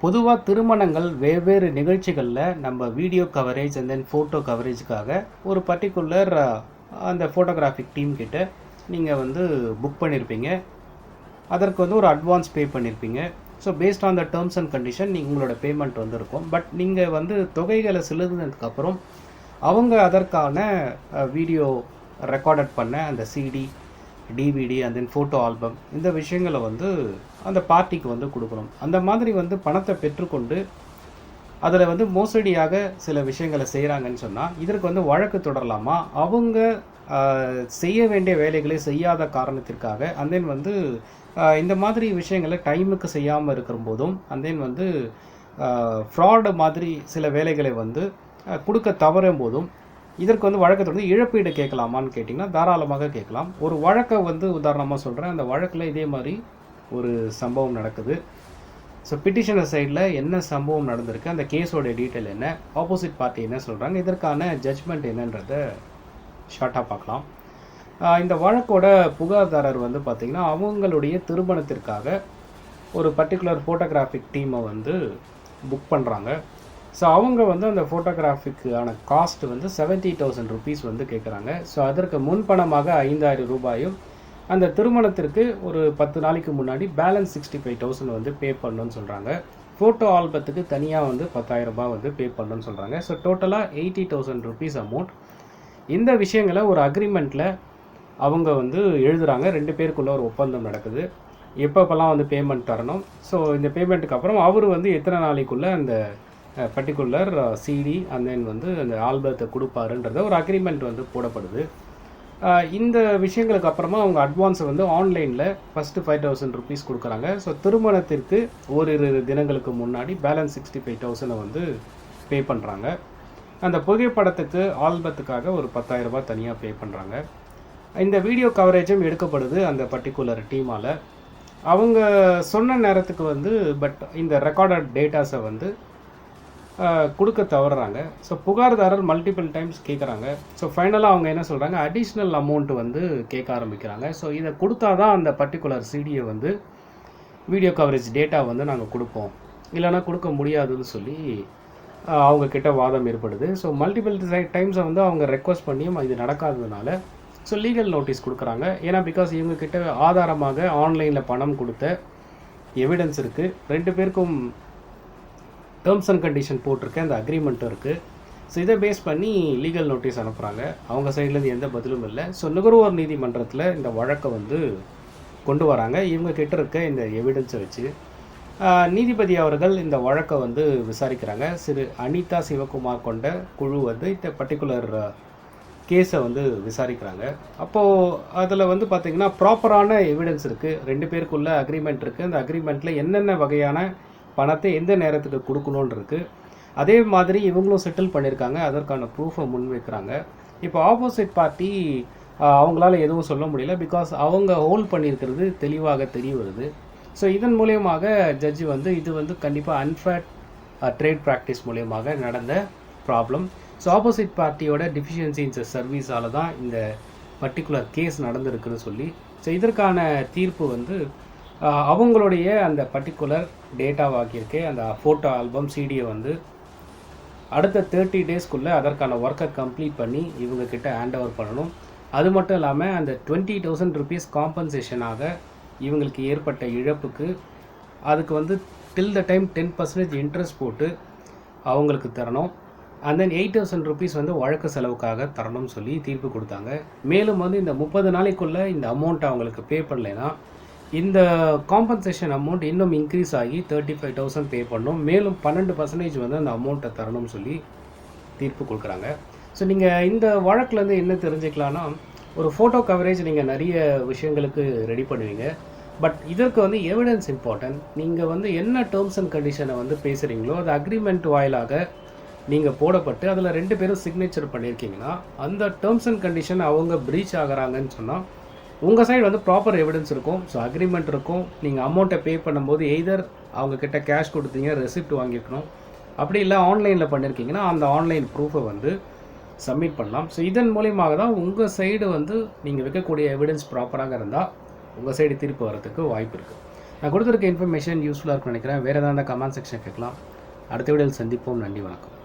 பொதுவாக திருமணங்கள் வெவ்வேறு நிகழ்ச்சிகளில் நம்ம video coverage and then photo கவரேஜுக்காக ஒரு பர்டிகுலர் அந்த ஃபோட்டோகிராஃபிக் டீம் கிட்ட நீங்கள் வந்து புக் பண்ணியிருப்பீங்க அதற்கு வந்து ஒரு அட்வான்ஸ் பே பண்ணியிருப்பீங்க so based on the terms and condition நீங்கள் உங்களோட பேமெண்ட் வந்திருக்கும். பட் நீங்கள் வந்து தொகைகளை செலுத்தினதுக்கப்புறம் அவங்க அதற்கான வீடியோ ரெக்கார்டட் பண்ண அந்த CD DVD and then photo album இந்த விஷயங்களை வந்து அந்த பார்ட்டிக்கு வந்து கொடுக்கணும். அந்த மாதிரி வந்து பணத்தை பெற்றுக்கொண்டு அதில் வந்து மோசடியாக சில விஷயங்களை செய்கிறாங்கன்னு சொன்னால் இதற்கு வந்து வழக்கு தொடரலாமா? அவங்க செய்ய வேண்டிய வேலைகளை செய்யாத காரணத்திற்காக அண்ட் தென் வந்து இந்த மாதிரி விஷயங்களை டைமுக்கு செய்யாமல் இருக்கிற போதும் and தென் வந்து ஃப்ராடு மாதிரி சில வேலைகளை வந்து கொடுக்க தவறும் போதும் இதற்கு வந்து வழக்கை தொடர்ந்து இழப்பீடு கேட்கலாமான்னு கேட்டிங்கன்னா தாராளமாக கேட்கலாம். ஒரு வழக்கை வந்து உதாரணமாக சொல்கிறேன் அந்த வழக்கில் இதே மாதிரி ஒரு சம்பவம் நடக்குது. ஸோ பிட்டிஷனர் சைடில் என்ன சம்பவம் நடந்திருக்கு? அந்த கேஸோட டீட்டெயில் என்ன? ஆப்போசிட் பார்ட்டி என்ன சொல்கிறாங்க இதற்கான ஜட்ஜ்மெண்ட் என்னன்றத ஷார்ட்டாக பார்க்கலாம். இந்த வழக்கோட புகார்தாரர் வந்து பார்த்திங்கன்னா அவங்களுடைய திருமணத்திற்காக ஒரு பர்டிகுலர் ஃபோட்டோகிராஃபிக் டீமை வந்து புக் பண்ணுறாங்க ஸோ அவங்க வந்து அந்த ஃபோட்டோகிராஃபிக்கான காஸ்ட் வந்து செவன்ட்டி தௌசண்ட் ருபீஸ் வந்து கேட்குறாங்க ஸோ அதற்கு முன்பணமாக ஐந்தாயிரம் ரூபாயும் அந்த திருமணத்திற்கு ஒரு பத்து நாளைக்கு முன்னாடி பேலன்ஸ் சிக்ஸ்டி ஃபைவ் தௌசண்ட் வந்து பே பண்ணணும்னு சொல்கிறாங்க ஃபோட்டோ ஆல்பத்துக்கு தனியாக வந்து பத்தாயிரம் ரூபாய் வந்து பே பண்ணணும்னு சொல்கிறாங்க ஸோ டோட்டலாக எயிட்டி தௌசண்ட் ருபீஸ் அமௌண்ட் இந்த விஷயங்களை ஒரு அக்ரிமெண்ட்டில் அவங்க வந்து எழுதுகிறாங்க ரெண்டு பேருக்குள்ளே ஒரு ஒப்பந்தம் நடக்குது. எப்பப்பெல்லாம் வந்து பேமெண்ட் தரணும்? ஸோ இந்த பேமெண்ட்டுக்கு அப்புறம் அவர் வந்து எத்தனை நாளைக்குள்ளே அந்த பர்டிகுலர் சிடி அண்ட் தென் வந்து அந்த ஆல்பத்தை கொடுப்பாருன்றத ஒரு அக்ரிமெண்ட் வந்து போடப்படுது. இந்த விஷயங்களுக்கு அப்புறமா அவங்க அட்வான்ஸை வந்து ஆன்லைனில் ஃபஸ்ட்டு ஃபைவ் தௌசண்ட் ருபீஸ் கொடுக்குறாங்க. ஸோ திருமணத்திற்கு ஓரிரு தினங்களுக்கு முன்னாடி பேலன்ஸ் சிக்ஸ்டி ஃபைவ் தௌசண்டை வந்து பே பண்ணுறாங்க அந்த புகைப்படத்துக்கு ஆல்பத்துக்காக ஒரு பத்தாயிரரூபா தனியாக பே பண்ணுறாங்க இந்த வீடியோ கவரேஜும் எடுக்கப்படுது அந்த பர்டிகுலர் டீமால் அவங்க சொன்ன நேரத்துக்கு வந்து பட் இந்த ரெக்கார்டட் டேட்டாஸை வந்து கொடுக்க தவறுறாங்க. ஸோ புகார்தாரர் மல்டிபிள் டைம்ஸ் கேட்குறாங்க ஸோ ஃபைனலாக அவங்க என்ன சொல்கிறாங்க அடிஷ்னல் அமௌண்ட் வந்து கேட்க ஆரம்பிக்கிறாங்க. ஸோ இதை கொடுத்தா தான் அந்த பர்டிகுலர் சிடியை வந்து வீடியோ கவரேஜ் டேட்டா வந்து நாங்கள் கொடுப்போம். இல்லைன்னா கொடுக்க முடியாதுன்னு சொல்லி அவங்க கிட்ட வாதம் ஏற்படுது. ஸோ மல்டிபிள் டைம்ஸை வந்து அவங்க ரெக்வஸ்ட் பண்ணியும் இது நடக்காததுனால ஸோ லீகல் நோட்டீஸ் கொடுக்குறாங்க. ஏன்னா பிகாஸ் இவங்கக்கிட்ட ஆதாரமாக ஆன்லைனில் பணம் கொடுத்த எவிடன்ஸ் இருக்குது ரெண்டு பேருக்கும் டேர்ம்ஸ் அண்ட் கண்டிஷன் போட்டிருக்க அந்த அக்ரிமெண்ட்டும் இருக்குது ஸோ இதை பேஸ் பண்ணி லீகல் நோட்டீஸ் அனுப்புகிறாங்க அவங்க சைட்லேருந்து எந்த பதிலும் இல்லை. ஸோ நுகர்வோர் நீதிமன்றத்தில் இந்த வழக்கை வந்து கொண்டு வராங்க. இவங்க கிட்ட இருக்க இந்த எவிடன்ஸை வச்சு நீதிபதி அவர்கள் இந்த வழக்கை வந்து விசாரிக்கிறாங்க. சிறு அனிதா சிவகுமார் கொண்ட குழு வந்து இந்த பர்டிகுலர் கேஸை வந்து விசாரிக்கிறாங்க. அப்போது அதில் வந்து பார்த்திங்கன்னா ப்ராப்பரான எவிடன்ஸ் இருக்குது ரெண்டு பேருக்குள்ள அக்ரிமெண்ட் இருக்குது அந்த அக்ரிமெண்ட்டில் என்னென்ன வகையான பணத்தை எந்த நேரத்துக்கு கொடுக்கணும்னு இருக்குது அதே மாதிரி இவங்களும் செட்டில் பண்ணியிருக்காங்க அதற்கான ப்ரூஃபை முன்வைக்கிறாங்க. இப்போ ஆப்போசிட் பார்ட்டி அவங்களால எதுவும் சொல்ல முடியல. பிகாஸ் அவங்க ஹோல்ட் பண்ணியிருக்கிறது தெளிவாக தெரிய வருது. ஸோ இதன் மூலியமாக ஜட்ஜி வந்து இது வந்து கண்டிப்பாக அன்ஃபேர் ட்ரேட் ப்ராக்டிஸ் மூலியமாக நடந்த ப்ராப்ளம் ஸோ ஆப்போசிட் பார்ட்டியோட டிஃபிஷியன்சி இன் சர்வீஸால தான் இந்த பர்டிகுலர் கேஸ் நடந்திருக்குன்னு சொல்லி. ஸோ இதற்கான தீர்ப்பு வந்து அவங்களுடைய அந்த பர்டிகுலர் டேட்டாவாக்கியிருக்கே அந்த ஃபோட்டோ ஆல்பம் சிடியை வந்து அடுத்த தேர்ட்டி டேஸ்க்குள்ளே அதற்கான ஒர்க்கை கம்ப்ளீட் பண்ணி இவங்கக்கிட்ட ஹேண்ட் ஓவர் பண்ணணும். அது மட்டும் இல்லாமல் அந்த டுவெண்ட்டி தௌசண்ட் ருபீஸ் காம்பன்சேஷனாக இவங்களுக்கு ஏற்பட்ட இழப்புக்கு அதுக்கு வந்து till the time ten percentage interest போட்டு அவங்களுக்கு தரணும். And then eight thousand rupees வந்து வழக்கு செலவுக்காக தரணும்னு சொல்லி தீர்ப்பு கொடுத்தாங்க. மேலும் வந்து இந்த முப்பது நாளைக்குள்ளே இந்த அமௌண்ட் அவங்களுக்கு பே பண்ணலைன்னா இந்த காம்பன்சேஷன் அமௌண்ட் இன்னும் இன்க்ரீஸ் ஆகி தேர்ட்டி ஃபைவ் தௌசண்ட் பே பண்ணணும் மேலும் பன்னெண்டு பர்சன்டேஜ் வந்து அந்த அமௌண்ட்டை தரணும்னு சொல்லி தீர்ப்பு கொடுக்குறாங்க. ஸோ நீங்கள் இந்த வழக்குலேருந்து என்ன தெரிஞ்சுக்கலாம்னா ஒரு ஃபோட்டோ கவரேஜ் நீங்கள் நிறைய விஷயங்களுக்கு ரெடி பண்ணுவீங்க. பட் இதற்கு வந்து எவிடன்ஸ் இம்பார்ட்டன்ட் நீங்கள் வந்து என்ன டேர்ம்ஸ் அண்ட் கண்டிஷனை வந்து பேசுகிறீங்களோ அது அக்ரிமெண்ட் வாயிலாக நீங்கள் போடப்பட்டு அதில் ரெண்டு பேரும் சிக்னேச்சர் பண்ணியிருக்கீங்கன்னா அந்த டேர்ம்ஸ் அண்ட் கண்டிஷன் அவங்க ப்ரீச் ஆகுறாங்கன்னு சொன்னால் உங்கள் சைடு வந்து ப்ராப்பர் எவிடன்ஸ் இருக்கும். ஸோ அக்ரிமெண்ட் இருக்கும். நீங்கள் அமௌண்ட்டை பே பண்ணும்போது எய்தர் அவங்கக்கிட்ட கேஷ் கொடுத்தீங்க ரெசிப்ட் வாங்கியிருக்கணும். அப்படி இல்லை ஆன்லைனில் பண்ணியிருக்கீங்கன்னா அந்த ஆன்லைன் ப்ரூஃபை வந்து சப்மிட் பண்ணலாம். ஸோ இதன் மூலியமாக தான் உங்கள் சைடு வந்து நீங்கள் வைக்கக்கூடிய எவிடன்ஸ் ப்ராப்பராக இருந்தால் உங்கள் சைடு தீர்ப்பு வரதுக்கு வாய்ப்பு இருக்குது நான் கொடுத்துருக்க இன்ஃபர்மேஷன் யூஸ்ஃபுல்லாக இருக்கும்னு நினைக்கிறேன். வேறு ஏதாவது கமெண்ட் செக்ஷன் கேட்கலாம். அடுத்த வீடியோவில் சந்திப்போம். நன்றி வணக்கம்.